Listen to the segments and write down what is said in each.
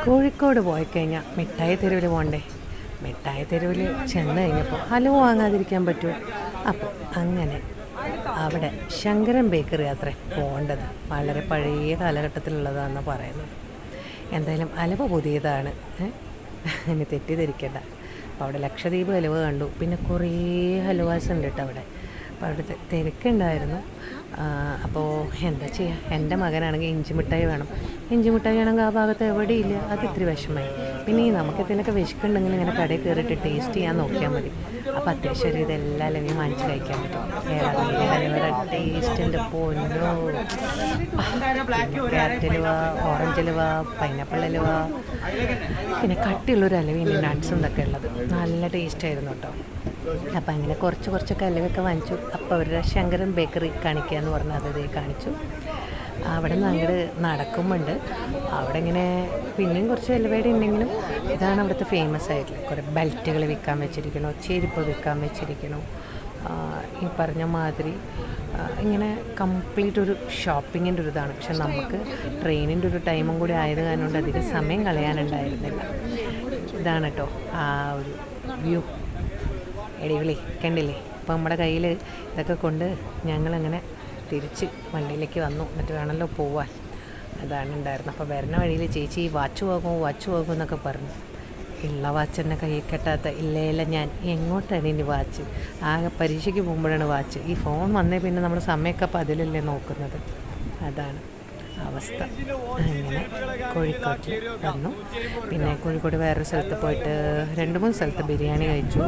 കോഴിക്കോട് പോയി കഴിഞ്ഞാൽ മിഠായി തെരുവിൽ പോകണ്ടേ മിഠായി തെരുവിൽ ചെന്ന് കഴിഞ്ഞപ്പോൾ ഹലോ വാങ്ങാതിരിക്കാൻ പറ്റുമോ അപ്പോൾ അങ്ങനെ അവിടെ ശങ്കരൻ ബേക്കറി അത്ര പോകേണ്ടത് വളരെ പഴയ കാലഘട്ടത്തിലുള്ളതാണെന്ന് പറയുന്നത്. എന്തായാലും അലവ് പുതിയതാണ്? ഇനി തെറ്റിദ്ധരിക്കേണ്ട. അപ്പോൾ അവിടെ ലക്ഷദ്വീപ് ഹലുവ കണ്ടു. പിന്നെ കുറേ ഹലുവാസ് ഉണ്ട് കേട്ടോ അവിടെ അപ്പോൾ അവിടുത്തെ തിരക്കുണ്ടായിരുന്നു. അപ്പോൾ എന്താ ചെയ്യുക എന്റെ മകനാണെങ്കിൽ ഇഞ്ചി മിഠായി വേണം. ഇഞ്ചി മിഠായി ആണെങ്കിൽ ആ ഭാഗത്ത് എവിടെയില്ല? അത് ഇത്തിരി വിഷമമായി. പിന്നെ ഈ നമുക്ക് ഇതിനൊക്കെ വിശക്കുണ്ടെങ്കിൽ ഇങ്ങനെ കടയിൽ കയറിയിട്ട് ടേസ്റ്റ് ചെയ്യാൻ നോക്കിയാൽ മതി. അപ്പോൾ അത്യാവശ്യം ഒരു ഇതെല്ലാം അല്ലെങ്കിൽ വാങ്ങിച്ച് കഴിക്കാൻ പറ്റും. ടേസ്റ്റിന്റെ പൊന്നോ. Carrot halwa orange halwa pineapple halwa പിന്നെ കട്ടിയുള്ളൊരു അലവീന്റെ നട്ട്സും ഇതൊക്കെ ഉള്ളത്. നല്ല ടേസ്റ്റ് ആയിരുന്നു കേട്ടോ. അപ്പം അങ്ങനെ കുറച്ച് കുറച്ച് കല്ലുകളൊക്കെ വാങ്ങിച്ചു. അപ്പോൾ അവരുടെ ശങ്കരൻ ബേക്കറി കാണിക്കുക എന്ന് പറഞ്ഞാൽ അത് കാണിച്ചു. അവിടെ നിന്ന് അങ്ങോട്ട് നടക്കുമ്പോണ്ട്. അവിടെ ഇങ്ങനെ പിന്നെയും കുറച്ച് എലവേഡ് ഉണ്ടെങ്കിലും ഇതാണ് അവിടുത്തെ ഫേമസ് ആയിട്ടുള്ള കുറേ ബെൽറ്റുകൾ വിൽക്കാൻ വെച്ചിരിക്കണു ചെരുപ്പ് വിൽക്കാൻ വെച്ചിരിക്കണു ഈ പറഞ്ഞ മാതിരി ഇങ്ങനെ കംപ്ലീറ്റ് ഒരു ഷോപ്പിങ്ങിന്റെ ഒരു ഇതാണ്. പക്ഷെ നമുക്ക് ട്രെയിനിന്റെ ഒരു ടൈമും കൂടി ആയത് കാരണം കൊണ്ട് അധികം സമയം കളയാനുണ്ടായിരുന്നില്ല. ഇതാണ് കേട്ടോ ആ ഒരു വ്യൂ എടിവിളി കണ്ടില്ലേ? അപ്പോൾ നമ്മുടെ കയ്യിൽ ഇതൊക്കെ കൊണ്ട് ഞങ്ങളങ്ങനെ തിരിച്ച് വണ്ടിയിലേക്ക് വന്നു. എന്നിട്ട് വേണമല്ലോ പോവാൻ. അതാണ് ഉണ്ടായിരുന്നത്. അപ്പോൾ വരുന്ന വഴിയിൽ ചേച്ചി വാച്ച് പോകുമോ വാച്ച് പോകുമോ എന്നൊക്കെ പറഞ്ഞു. ഉള്ള വാച്ച് എന്നെ കയ്യിൽ കെട്ടാത്ത ഇല്ലേല ഇല്ല ഞാൻ എങ്ങോട്ടാണ് ഇനി വാച്ച്? ആകെ പരീക്ഷയ്ക്ക് പോകുമ്പോഴാണ് വാച്ച്. ഈ ഫോൺ വന്നേ പിന്നെ നമ്മൾ സമയമൊക്കെ അപ്പോൾ അതിലല്ലേ നോക്കുന്നത്. അതാണ് അവസ്ഥ. അങ്ങനെ. കോഴിക്കോട്ട് വന്നു. പിന്നെ കോഴിക്കോട് വേറൊരു സ്ഥലത്ത് പോയിട്ട് രണ്ട് മൂന്ന് സ്ഥലത്ത് ബിരിയാണി കഴിച്ചു.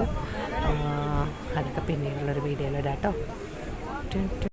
അതൊക്കെ പിന്നീടുള്ളൊരു വീഡിയോയിലിടാം കേട്ടോ